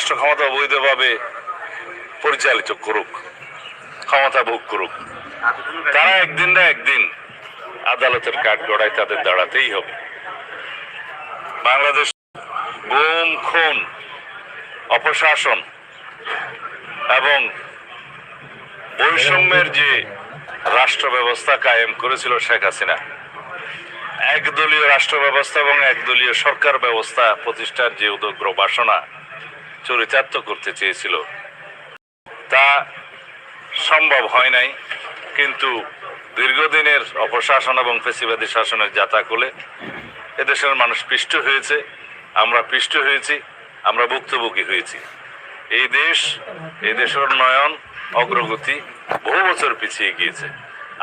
রাষ্ট্র ক্ষমতা অবৈধভাবে পরিচালিত করুক, ক্ষমতা ভোগ করুক, তারা একদিন না একদিন আদালতের কাঠ গড়ায় তাদের দাঁড়াতেই হবে। বাংলাদেশ গুম, খুন, অপশাসন এবং বৈষম্যের যে রাষ্ট্র ব্যবস্থা কায়েম করেছিল শেখ হাসিনা, একদলীয় রাষ্ট্র ব্যবস্থা এবং একদলীয় সরকার ব্যবস্থা প্রতিষ্ঠার যে উদগ্র বাসনা চরিতার্থ করতে চেয়েছিল। তা সম্ভব হয় নাই, কিন্তু দীর্ঘদিনের অপশাসন এবং ফেসিবাদী শাসনের জাতাকুলে এদেশের মানুষ পিষ্ট হয়েছে, আমরা পিষ্ট হয়েছি, আমরা ভুক্তভোগী হয়েছি। এই দেশ, এই দেশের উন্নয়ন অগ্রগতি বহু বছর পিছিয়ে গিয়েছে।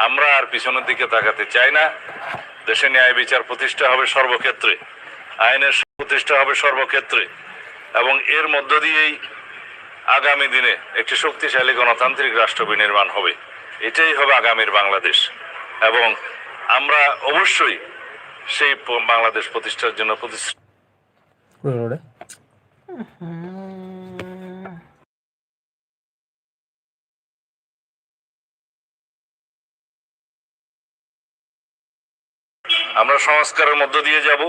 আমরা আর পিছনের দিকে তাকাতে চাই না। দেশে ন্যায় বিচার প্রতিষ্ঠা হবে সর্বক্ষেত্রে, আইনের প্রতিষ্ঠা হবে সর্বক্ষেত্রে। এবং এর মধ্য দিয়েই আগামী দিনে একটি শক্তিশালী গণতান্ত্রিক রাষ্ট্র বিনির্মাণ হবে। এটাই হবে আগামীর বাংলাদেশ। এবং আমরা অবশ্যই সেই বাংলাদেশ প্রতিষ্ঠার জন্য প্রতিষ্ঠা আমরা সংস্কারের মধ্য দিয়ে যাব।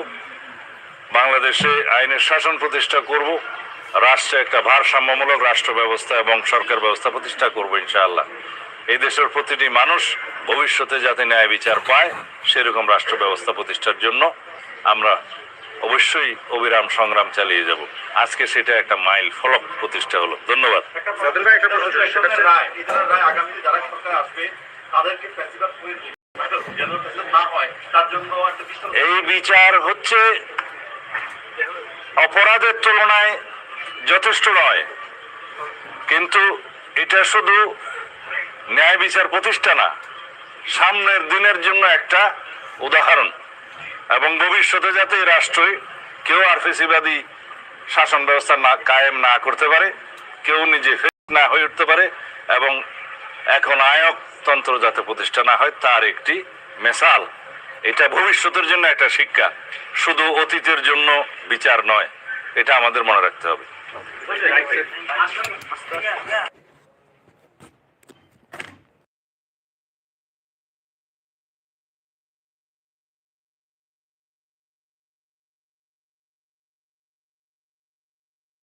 বাংলাদেশে আইনের শাসন প্রতিষ্ঠা করব রাষ্ট্রে একটা ভারসাম্যমূলক রাষ্ট্র ব্যবস্থা এবং সরকার ব্যবস্থা প্রতিষ্ঠা করব ইনশাআল্লাহ। এই দেশের প্রতিটি মানুষ ভবিষ্যতে যাতে ন্যায় বিচার পায় সেরকম রাষ্ট্র ব্যবস্থা প্রতিষ্ঠার জন্য আমরা অবশ্যই অবিরাম সংগ্রাম চালিয়ে যাব। আজকে সেটা একটা মাইল ফলক প্রতিষ্ঠা হলো। ধন্যবাদ। হয় এই বিচার হচ্ছে অপরাধের তুলনায় যথেষ্ট নয়। কিন্তু এটা শুধু ন্যায় বিচার প্রতিষ্ঠা না, সামনের দিনের জন্য একটা উদাহরণ। এবং ভবিষ্যতে যাতে এই রাষ্ট্রই কেউ আর ফেসিবাদী শাসন ব্যবস্থা না, কায়েম না করতে পারে, কেউ নিজে না হয়ে উঠতে পারে, এবং এখন আয়কতন্ত্র যাতে প্রতিষ্ঠা না হয়, তার একটি মেসাল এটা ভবিষ্যতের জন্য একটা শিক্ষা। শুধু অতীতের জন্য বিচার নয়, এটা আমাদের মনে রাখতে হবে।